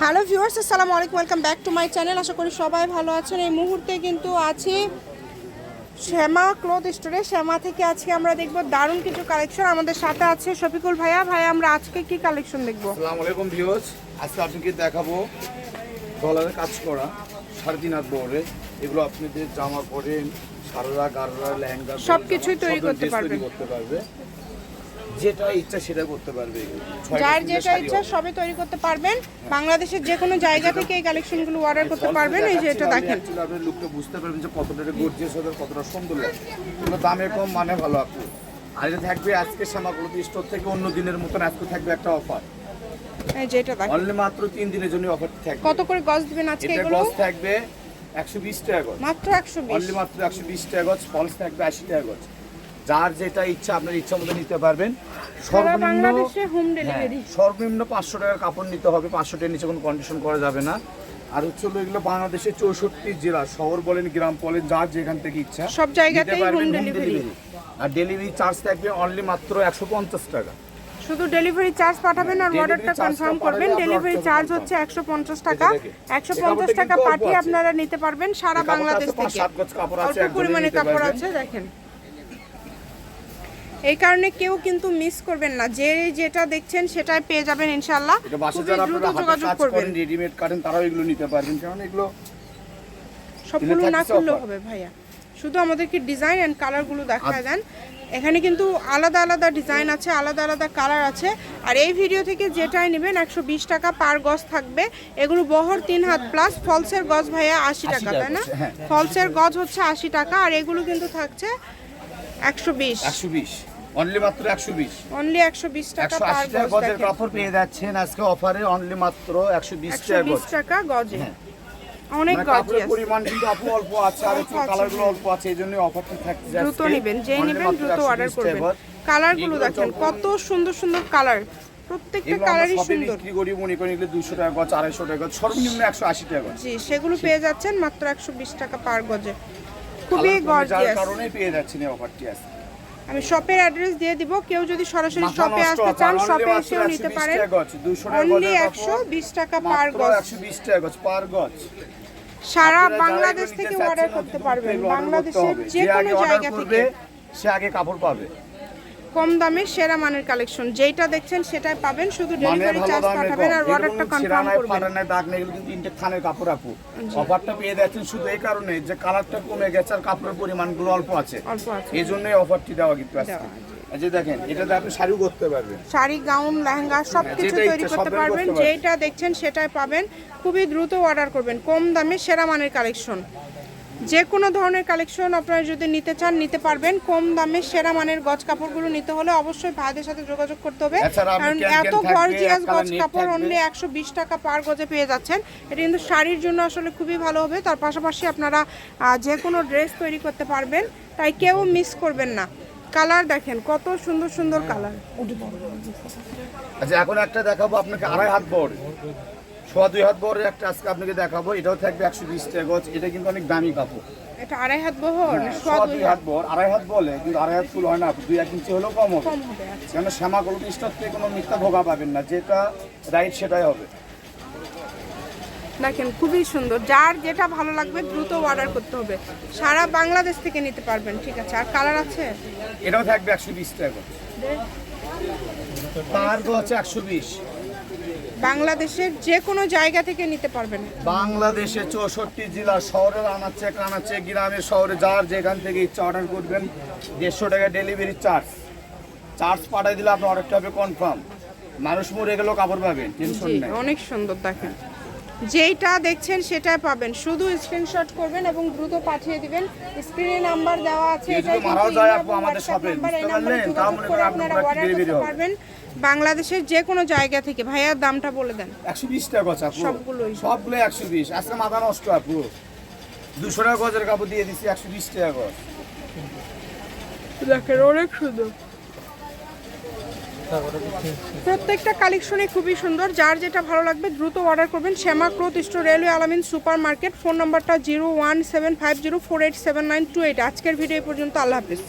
Hello viewers আসসালামু আলাইকুম welcome back to my channel. আশা করি সবাই ভালো আছেন। এই মুহূর্তে কিন্তু আছি শ্যামা ক্লথ স্টোরে। শ্যামা থেকে আজকে আমরা দেখব দারুণ কিছু কালেকশন আমাদের সাথে আছে শফিকুল ভাইয়া। ভাইয়া আমরা আজকে কি কালেকশন দেখব? আসসালামু আলাইকুম ভিউয়ার্স। আজকে আপনাকে দেখাবো ডলারের কাজ করা সাড়ে তিন হাত বহরে এগুলো আপনাদের জামা পরেন সারারা গাররা লেহেঙ্গা সবকিছুই তৈরি করতে dress পারবেন। করতে পারবে। যেটা ইচ্ছা সেটা করতে পারবে। যার যেটা ইচ্ছা তৈরি করতে পারবেন। বাংলাদেশের যে কোনো জায়গা থেকে এই কালেকশনগুলো অর্ডার করতে পারবেন এই যে এটা দেখেন। আপনি লুকটা বুঝতে পারবেন যে কতটা গর্জিয়াস হবে কতটা সুন্দর লাগে দামে কম মানে ভালো আপনি। আর এটা থাকবে আজকে শ্যামাগুলো স্টোর থেকে অন্য দিনের মতন আজকে থাকবে একটা অফার এই যে এটা দেখেন। অনলি মাত্র দিনের জন্য অফার থাকবে। কত করে গজ দিবেন আজকে এটা গজ থাকবে একশো বিশ টাকা গজ। মাত্র অনলি মাত্র একশো বিশ টাকা গজ ফলস থাকবে আশি টাকা গজ। যার যেটা ইচ্ছা আপনার ইচ্ছা মতো নিতে পারবেন। সারা সর্বনিম্ন বাংলাদেশে হোম হ্যাঁ, ডেলিভারি সর্বনিম্ন পাঁচশো টাকার কাপড় নিতে হবে পাঁচশো টাকার নিচে কোনো কন্ডিশন করা যাবে না। আর হচ্ছে হলো এগুলো বাংলাদেশের চৌষট্টি জেলা শহর বলেন গ্রাম বলেন যার যেখান থেকে ইচ্ছা সব জায়গাতেই home delivery। delivery। আর ডেলিভারি চার্জ থাকবে অনলি মাত্র একশো পঞ্চাশ টাকা। শুধু ডেলিভারি চার্জ পাঠাবেন আর অর্ডারটা কনফার্ম করবেন। ডেলিভারি চার্জ হচ্ছে একশো পঞ্চাশ টাকা। একশো পঞ্চাশ টাকা পাঠিয়ে আপনারা নিতে পারবেন সারা বাংলাদেশ থেকে। কাপড় আছে, অল্প পরিমাণে কাপড় আছে দেখেন। এই কারণে কেউ কিন্তু মিস করবেন না। যে যেটা দেখছেন সেটাই পেয়ে যাবেন ইনশাল্লাহ বাসে খুবই যারা দ্রুত আপনারা যোগাযোগ করবেন। রেডিমেড কাটেন তারাও এগুলো নিতে পারবেন। কারণ এগুলো সবগুলো না offer। হবে ভাইয়া। শুধু আমাদেরকে ডিজাইন অ্যান্ড কালারগুলো দেখায় দেন। এখানে কিন্তু আলাদা আলাদা ডিজাইন আছে আলাদা আলাদা কালার আছে। আর এই ভিডিও থেকে যেটাই নেবেন একশো বিশ টাকা পার গজ থাকবে। এগুলো বহর তিন হাত প্লাস ফলসের গজ ভাইয়া আশি টাকা টাকা তাই না? হ্যাঁ। ফলসের গজ হচ্ছে আশি টাকা আর এগুলো কিন্তু থাকছে একশো বিশ। একশো বিশ। অনলি মাত্র একশো বিশ। অনলি একশো বিশ টাকা একশো পার গজ গজের কাপড় পেয়ে যাচ্ছেন আজকে অফারে অনলি মাত্র একশো বিশ একশো টাকা বিশ গজ। টাকা গজে। হ্যাঁ। অনেক মানে গজ পরিমাণ কিন্তু আপু অল্প আছে আর একটু কালারগুলো অল্প আছে এই জন্য অফারটা থাকছে দ্রুত নেবেন যেই নেবেন দ্রুত অর্ডার করবেন। কালারগুলো দেখেন কত সুন্দর সুন্দর কালার প্রত্যেকটা কালারই সুন্দর। বিক্রি করি মনে করি এগুলো দুশো টাকা গজ টাকা গজ সর্বনিম্ন টাকা গজ। জি সেগুলো পেয়ে যাচ্ছেন মাত্র একশো বিশ টাকা পার গজে। খুবই গর্জিয়াস। কারণে পেয়ে যাচ্ছেন এই অফারটি আজকে। আমি শপের অ্যাড্রেস দিয়ে দিব। কেউ যদি সরাসরি শপে আসতে চান শপে এসেও নিতে পারেন। টাকা গজ, 200 টাকা অনলি একশো বিশ টাকা পার গজ। সারা বাংলাদেশ থেকে অর্ডার করতে পারবেন। বাংলাদেশের। যে কোনো জায়গা থেকে। সে আগে কাপড় পাবে। কম দামে সেরা মানের কালেকশন যেটা দেখছেন সেটাই পাবেন শুধু মানে ডেলিভারি চার্জ পাঠাবেন আর অর্ডারটা কনফার্ম করবেন। নাই, দাগ নেই, কিন্তু ইনটেক থানের কাপড় আপু। অফারটা পেয়ে যাচ্ছেন শুধু এই কারণে যে কালারটা কমে গেছে আর কাপড়ের পরিমাণগুলো অল্প আছে। অল্প আছে। এই জন্যই অফারটি দেওয়া কিন্তু আজকে। যে দেখেন এটাতে আপনি শাড়িও করতে পারবেন। শাড়ি গাউন লেহেঙ্গা সব কিছু তৈরি করতে পারবেন। করতে পারবেন। যেটা দেখছেন সেটাই পাবেন। খুবই দ্রুত অর্ডার করবেন। কম দামে সেরা মানের কালেকশন যে কোনো ধরনের কালেকশন আপনারা যদি নিতে চান নিতে পারবেন। কম দামে সেরা মানের গজ কাপড়গুলো নিতে হলে অবশ্যই ভাইদের সাথে যোগাযোগ করতে হবে। কারণ এত গর্জিয়াস গজ কাপড় অনলি একশো বিশ টাকা পার গজে পেয়ে যাচ্ছেন। এটা কিন্তু শাড়ির জন্য আসলে খুবই ভালো হবে। তার পাশাপাশি আপনারা যে কোনো ড্রেস তৈরি করতে পারবেন। তাই কেউ মিস করবেন না। কালার দেখেন কত সুন্দর সুন্দর কালার আচ্ছা এখন একটা দেখাবো আপনাকে আড়াই হাত বড় সোয়া দুই হাত বড় একটা আজকে আপনাকে দেখাবো। এটাও থাকবে একশো বিশ টাকা গজ। এটা কিন্তু অনেক দামি কাপড়। এটা আড়াই হাত বহর না সোয়া সোয়া দুই হাত? আড়াই হাত বলে কিন্তু আড়াই হাত ফুল হয় না। দুই এক ইঞ্চি হলেও কম হবে। আচ্ছা। কেন শ্যামা গল্প স্টোর থেকে কোনো মিথ্যা ভোগা পাবেন না। যেটা রাইট সেটাই হবে। দেখেন খুবই সুন্দর। যার যেটা ভালো লাগবে দ্রুত অর্ডার করতে হবে। সারা বাংলাদেশ থেকে নিতে পারবেন ঠিক আছে? আর কালার আছে? এটাও থাকবে একশো বিশ টাকা পার একশো বিশ। বাংলাদেশের যে কোনো জায়গা থেকে নিতে পারবেন। বাংলাদেশে চৌষট্টি জেলা শহরের আনাচ্ছে কানাচ্ছে গ্রামে শহরে যার যেখান থেকে ইচ্ছা অর্ডার করবেন দেড়শো টাকা ডেলিভারি চার্জ চার্জ পাঠাই দিলে আপনার অর্ডারটা হবে কনফার্ম মানুষ মরে গেলেও কাপড় পাবেন টেনশন নেই। অনেক সুন্দর দেখেন। যেইটা দেখছেন সেটাই পাবেন। শুধু স্ক্রিনশট করবেন এবং দ্রুত পাঠিয়ে দিবেন। স্ক্রিনে নাম্বার দেওয়া আছে এটাই মনে আপনারা অর্ডার করতে পারবেন বাংলাদেশের যে কোনো জায়গা থেকে ভাইয়ার দামটা বলে দেন। একশো বিশ টাকা গজ আপু। সবগুলোই। সবগুলো একশো বিশ। আজকে মাথা নষ্ট আপু। দুশো টাকা গজের কাপড় দিয়ে দিচ্ছি একশো বিশ টাকা গজ। দেখেন অনেক সুন্দর। প্রত্যেকটা কালেকশনই খুবই সুন্দর। যার যেটা ভালো লাগবে দ্রুত অর্ডার করবেন। Shyama cloth store, railway Alamin super market phone নাম্বারটা zero one seven five zero four eight seven nine two eight. আজকের ভিডিও পর্যন্ত। আল্লাহ হাফিজ।